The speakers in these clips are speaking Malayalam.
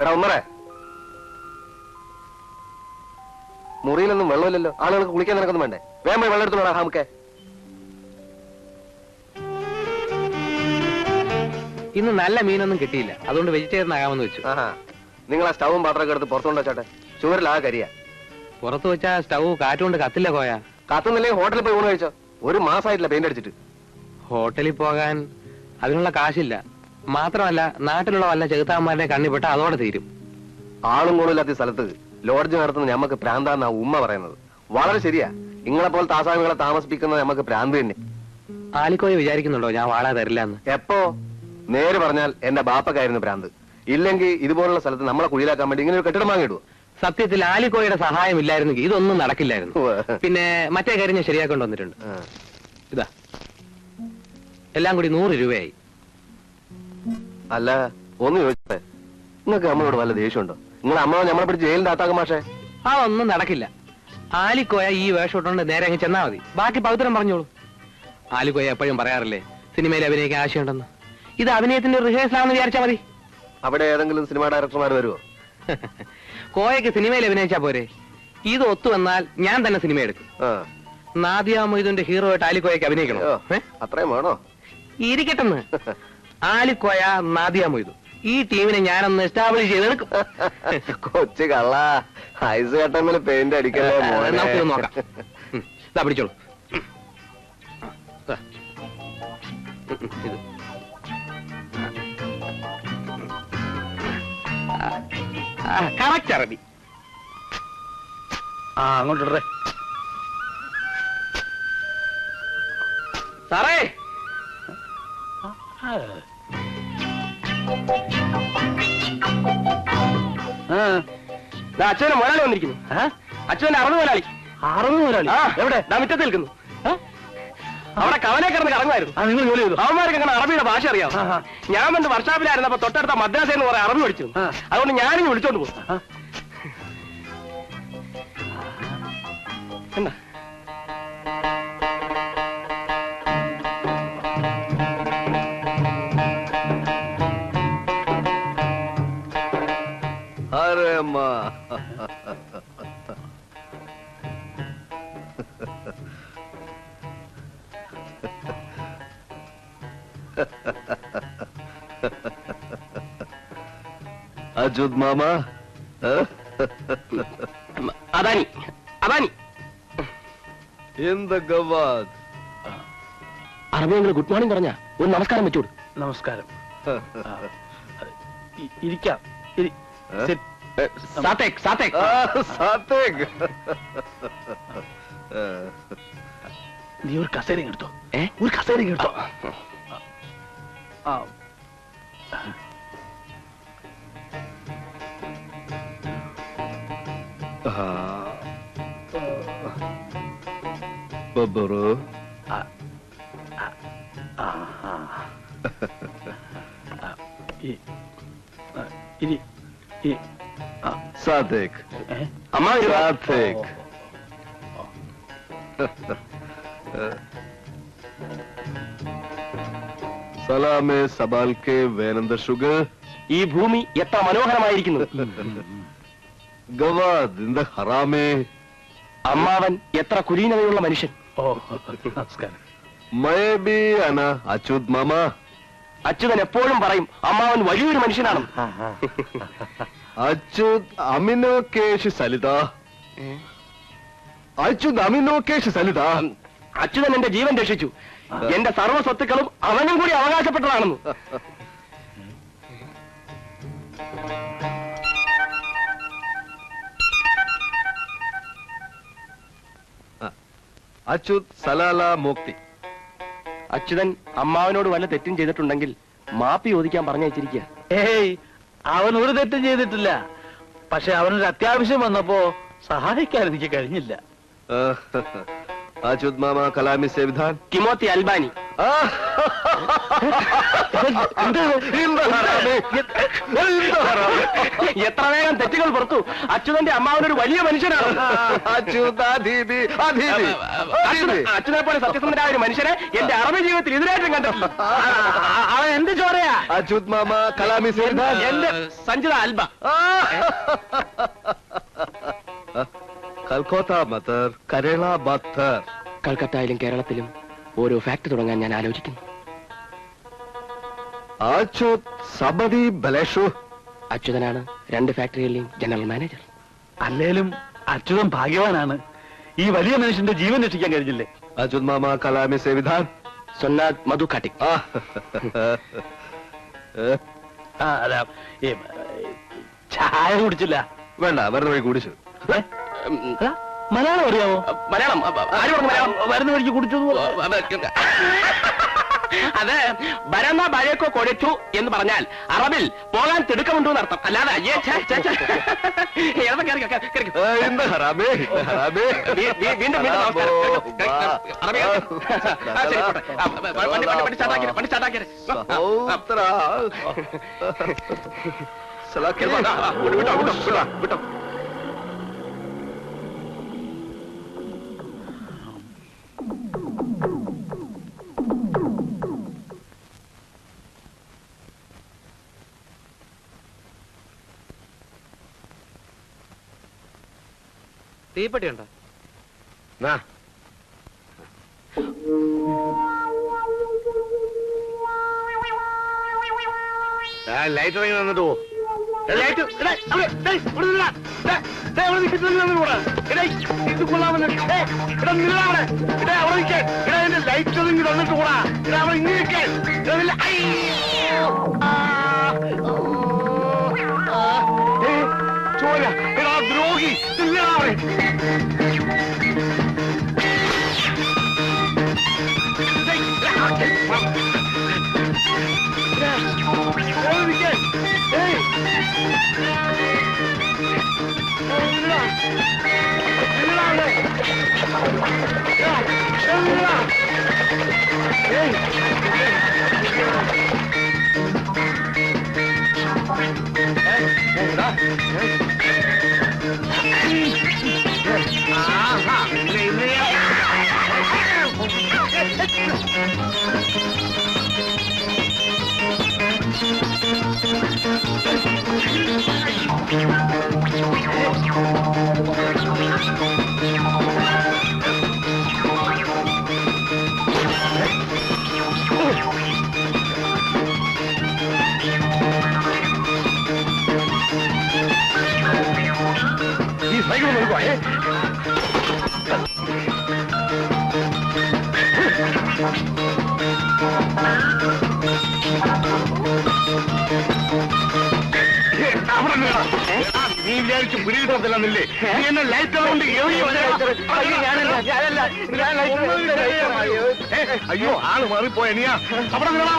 എടാ ഒന്നറേ മുറിയിലൊന്നും വെള്ളമില്ലല്ലോ. ആളുകൾക്ക് കുളിക്കാൻ നിനക്കൊന്നും വേണ്ടേ? വേഗം പോയി വെള്ളം എടുത്തോളാ ഹാമുക്കെ. ഇന്ന് നല്ല മീനൊന്നും കിട്ടിയില്ല. അതുകൊണ്ട് വെജിറ്റേറിയൻ ആകാമെന്ന് വെച്ചു. ആഹാ. നിങ്ങൾ ആ സ്റ്റവും പാത്രമൊക്കെ എടുത്ത് പുറത്തുകൊണ്ട് വെച്ചോട്ടെ. ആ കരിയ. പുറത്ത് വെച്ചാ സ്റ്റവ് കാറ്റുകൊണ്ട് കത്തില്ല കോയ. കത്തുന്നില്ലെങ്കിൽ ഹോട്ടലിൽ പോയി ഊണ് കഴിച്ചോ. ഒരു മാസമായിട്ടില്ല പെയിന്റ് അടിച്ചിട്ട്. ഹോട്ടലിൽ പോകാൻ അതിനുള്ള കാശില്ല. മാത്രമല്ല നാട്ടിലുള്ള വല്ല ചെകുത്താന്മാരുടെ കണ്ണിപ്പെട്ട അതോടെ തീരും. ആളും കൂടുതലാത്ത സ്ഥലത്ത് ലോഡ്ജ് നടത്തുന്ന ഞമ്മക്ക് പ്രാന്താന്നാ ഉമ്മ പറയുന്നത്. വളരെ ശരിയാ. നിങ്ങളെ പോലെ താസാമികളെ താമസിപ്പിക്കുന്നത് നമുക്ക് പ്രാന്ത് തന്നെ. ആലിക്കോയ വിചാരിക്കുന്നുണ്ടോ ഞാൻ വാളാ തരില്ല എന്ന് എപ്പോ? നേര് പറഞ്ഞാൽ എന്റെ ബാപ്പക്കായിരുന്നു പ്രാന്ത്. ഇല്ലെങ്കിൽ ഇതുപോലുള്ള സ്ഥലത്ത് നമ്മളെ കുഴിയിലാക്കാൻ വേണ്ടി ഇങ്ങനെ ഒരു കെട്ടിടം വാങ്ങിയിടും സത്യത്തിൽ ആലിക്കോയുടെ സഹായം ഇല്ലായിരുന്നെങ്കിൽ ഇതൊന്നും നടക്കില്ലായിരുന്നു. പിന്നെ മറ്റേ കാര്യം ഞാൻ ശരിയാക്കേണ്ടി വന്നിട്ടുണ്ട്. ഇതാ. എല്ലാം കൂടി നൂറ് രൂപയായി. അല്ല ഒന്ന് ചോദിച്ചേ. നിങ്ങൾക്ക് നമ്മളോട് വല്ല ദേഷ്യമുണ്ടോ? നിങ്ങൾ അമ്മ നമ്മളെ പിടിച്ച് ജയിലിന്റെ അകത്താക്കും മാഷേ. ആ ഒന്നും നടക്കില്ല. ആലിക്കോയ ഈ വേഷം ഇട്ടുകൊണ്ട് നേരെ അങ്ങ് ചെന്നാ മതി. ബാക്കി പവിത്രം പറഞ്ഞോളൂ. ആലിക്കോയ എപ്പോഴും പറയാറില്ലേ സിനിമയിൽ അഭിനയിക്കാൻ ആശയമുണ്ടെന്ന്. ഇത് അഭിനയത്തിന്റെ റിഹേഴ്സൽ ആണെന്ന് വിചാരിച്ചാ മതി. അവിടെ ഏതെങ്കിലും സിനിമ ഡയറക്ടർമാർ വരുമോ കോയക്ക് സിനിമയിൽ അഭിനയിച്ചാ പോരെ. ഇത് ഒത്തു വന്നാൽ ഞാൻ തന്നെ സിനിമ എടുക്കും. നാദിയ മൊയ്തുന്റെ ഹീറോ ആയിട്ട് ആലിക്കോയക്ക് അഭിനയിക്കണോ? അത്രയും വേണോ? ഇരിക്കട്ടെന്ന്. ആലിക്കോയ നാദിയ മൊയ്തു. ഈ ടീമിനെ ഞാനൊന്ന് എസ്റ്റാബ്ലിഷ് ചെയ്തെടുക്കും കൊച്ചു കള്ള. ഐസ് കട്ടമ്മിൽ പെയിന്റ് അടിക്കല്ലേ മോനെ. നോക്കാം. ഇതാ പിടിച്ചോളൂ. കറക്റ്റ് അറബി. ആ അങ്ങോട്ടിടേ സാറേ അച്ഛനെ മുതലാളി വന്നിരിക്കുന്നു. അച്ഛന്റെ അറുന്ന് മുതലാളി. അറുന്ന് മുതലാളി? ആ, എവിടെ? മുറ്റത്ത് നിൽക്കുന്നു. അവിടെ കവനെ കിടന്ന് കറങ്ങുമായിരുന്നു. ആ നിങ്ങൾ ജോലി ചെയ്തു. അവന്മാർക്ക് അങ്ങനെ അറബിയുടെ ഭാഷ അറിയാം. ഞാൻ പണ്ട് വർഷാപ്പിലായിരുന്നപ്പോ തൊട്ടടുത്ത മദ്രാസ എന്ന് പറയാൻ അറബി പഠിച്ചു. അതുകൊണ്ട് ഞാനിനി വിളിച്ചോണ്ട് പോകും. എന്താ? അമ്മ. അജുദ് മാമ? അദാനി അദാനി. എന്ത ഗവാദ്? അറബിയങ്ങൾ ഗുഡ് മോർണിംഗ് പറഞ്ഞ. ഒരു നമസ്കാരം വെച്ചോട് നമസ്കാരം. ഇരിക്കാം. ഇരി- ആ, സാത്തേക്ക് ഏ. നീ ഒരു കസേര എടുത്തോ? ഏ? ഒരു കസേര എടുത്തോ? ആ. ആ. സാത്തേക്ക്? അമ്മ സാത്തേക്ക് സലാമെ സബാൽക്കെ വേനന്ദ ഷുഗർ. ഈ ഭൂമി എത്ര മനോഹരമായിരിക്കുന്നു. ഗവാദ് ഇന്ത ഹറാമേ. അമ്മാവൻ എത്ര കുലീനതയുള്ള മനുഷ്യൻ. ഓ നമസ്കാരം. മയ ബി അന അച്യുത് മാമ. അച്യുതൻ എപ്പോഴും പറയും അമ്മാവൻ വലിയൊരു മനുഷ്യനാണ്. അച്യുത് അമിനോ കേശ് സലിത. അച്യുത് അമിനോകേഷ് സലിത. അച്യുതൻ എന്റെ ജീവൻ രക്ഷിച്ചു. എന്റെ സർവ സ്വത്തുക്കളും അവനും കൂടി അവകാശപ്പെട്ടതാണെന്ന്. അച്യുത് സലാല മുക്തി. അച്യുതൻ അമ്മാവനോട് വല്ല തെറ്റും ചെയ്തിട്ടുണ്ടെങ്കിൽ മാപ്പി ചോദിക്കാൻ പറഞ്ഞയച്ചിരിക്കുക. ഏയ് അവൻ ഒരു തെറ്റും ചെയ്തിട്ടില്ല. പക്ഷെ അവനൊരു അത്യാവശ്യം വന്നപ്പോ സഹായിക്കാൻ എനിക്ക് കഴിഞ്ഞില്ല. അച്യുത് മാമ കലാമി സേവിധാൻ. കിമോത്തി അൽബാനി. എത്ര വേഗം തെറ്റുകൾ പുറത്തു? അച്യുതന്റെ അമ്മാവനൊരു വലിയ മനുഷ്യനാണ്. അച്യുതനെ പോലെ സത്യസന്ധനായ ഒരു മനുഷ്യനെ എന്റെ അറബി ജീവിതത്തിൽ ഇതിനായിട്ടും കണ്ടിട്ടില്ല അവൻ എന്ത് ചോരയാ അച്യുത് മാമ കലാമി എന്റെ സഞ്ജിത അൽബ. കൽക്കോത്ത മത്തർ കരള ബത്തർ. കൽക്കത്തയിലും കേരളത്തിലും ഓരോ ഫാക്ടറി തുടങ്ങാൻ ഞാൻ ആലോചിക്കുന്നു. സബതി ബലേഷു. അച്യുതനാണ് രണ്ട് ഫാക്ടറികളിലെയും ജനറൽ മാനേജർ അല്ലേലും അച്യുതൻ ഭാഗ്യവാനാണ്. ഈ വലിയ മനുഷ്യന്റെ ജീവൻ രക്ഷിക്കാൻ കഴിഞ്ഞില്ലേ? അച്യുത് മാമ കലാമി സേവിധാൻ. സൊന്നാഥ് മധു കാട്ടിക്. ആ. ആ അല്ല ഈ, ചായ കുടിച്ചില്ല. വേണ്ട വേറെ വഴി കുടിച്ചു. മലയാളം അറിയാമോ മലയാളം. ആര് പറഞ്ഞു മലയാളം? വരുന്ന വഴിക്ക് കുടിച്ചു അത് ബരന്ന ബഴക്കോ കൊഴച്ചു എന്ന് പറഞ്ഞാൽ അറബിൽ പോകാൻ തിടുക്കമുണ്ടോ എന്നർത്ഥം. അല്ലാതെ അയ്യേ ഛേ, ഛേ, ഛേ. തീപ്പെട്ടി ഉണ്ടോ ലൈറ്റ് ഇറങ്ങി വന്നിട്ട് പോ ലൈറ്റ് ഇവിടെ ഇവിടെ ഇത് കൊള്ളാമെന്ന്. ഇവിടെ നിന്നെടാ അവിടെ. എടേ, അവിടെ നിൽക്ക്. എടാ, ഇതിന്റെ ലൈറ്റ് ഒന്നും ഇങ്ങ് തന്നിട്ട് കൂടാ. എടാ, അവിടെ ഇങ്ങനെ നിൽക്ക്. എടാ, ഇതില്ല. അയ്യോ. ആ. ആ. ഏ, ചോര. എടാ, ദ്രോഹി. നിന്നെടാ എടാ, നീ വിചാരിച്ച് പിടികിട്ടത്തില്ലെന്നില്ലേ നീ എന്നെ ലൈറ്റ് കൊണ്ട് എവിടെ അയ്യോ ആൾ മാറിപ്പോയ നീയാ അവിടെ നിങ്ങളാ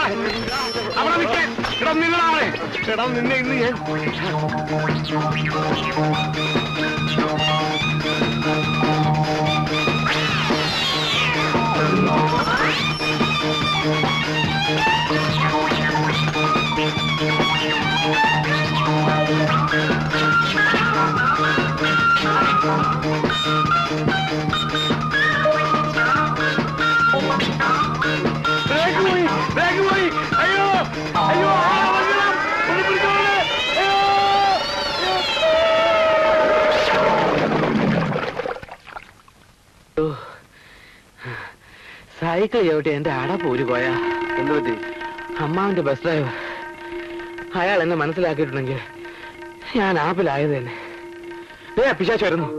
അവിടെ നിൽക്കേ ഇടം നിന്നടാ ഇടം നിന്നെ ഇന്ന് ഞാൻ സൈക്കിൾ ചവിട്ടി എന്റെ അട പോര് പോയാ. എന്ത് പറ്റി? അമ്മാവിന്റെ ബസ് ഡ്രൈവർ അയാൾ എന്നെ മനസ്സിലാക്കിയിട്ടുണ്ടെങ്കിൽ ഞാൻ ആപ്പിലായത് തന്നെ. ഏ പിശാച്ച് വരുന്നു?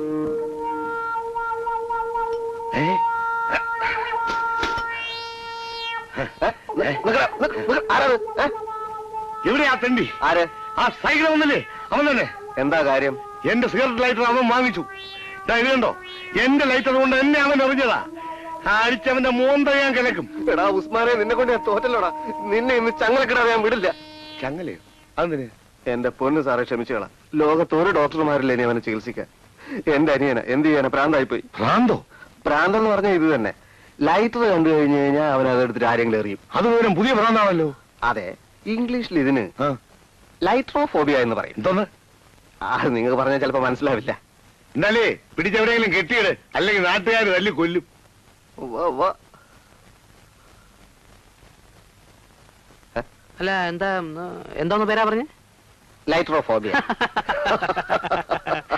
എവിടെയാ തെണ്ടി? ആര്? ആ സൈക്കിൾ വന്നില്ലേ? അവൻ തന്നെ. എന്താ കാര്യം? എന്റെ സിഗരറ്റ് ലൈറ്റർ അവൻ വാങ്ങിച്ചു. ഇതാ ഇത് കണ്ടോ? എന്റെ ലൈറ്റർ കൊണ്ട് എന്നെ അവൻ എറിഞ്ഞതാ. ആ അടിച്ചവന്റെ മോന്ത ഞാൻ കിടക്കും എടാ ഉസ്മാനെ നിന്നെ കൊണ്ട് ഞാൻ തോറ്റല്ലോടാ. നിന്നെ ഇന്ന് ചങ്ങലക്കിടാൻ ഞാൻ വിടില്ല. ചങ്ങലയോ? അതിന് എന്റെ പൊന്ന് സാറെ ക്ഷമിച്ചുകളാ. ലോകത്തൊരു ഡോക്ടർമാരില്ല ഇനി അവനെ ചികിത്സിക്കാൻ. എന്റെ അനിയന എന്ത് ചെയ്യാന? പ്രാന്തായി പോയി പ്രാന്തോ? പ്രാന്തം എന്ന് പറഞ്ഞാൽ ഇത് തന്നെ. ലൈറ്റർ കണ്ടു കഴിഞ്ഞു കഴിഞ്ഞാൽ അവൻ അതെടുത്തിട്ട് ആരെങ്കിലും എറിയും. അത് പോലും പുതിയ പ്രാന്താണല്ലോ. അതെ ഇംഗ്ലീഷിൽ ഇതിന് ലൈട്രോഫോബിയ എന്ന് പറയും. എന്തോന്ന്? ആ നിങ്ങൾക്ക് പറഞ്ഞാൽ ചിലപ്പോ മനസ്സിലാവില്ല. എന്നാലേ പിടിച്ചെവിടെയെങ്കിലും കെട്ടിയിട്. അല്ലെങ്കിൽ നാട്ടുകാർ തല്ലി കൊല്ലും. അല്ല എന്താ എന്താന്ന് പേരാ പറഞ്ഞേ? ലൈട്രോഫോബിയ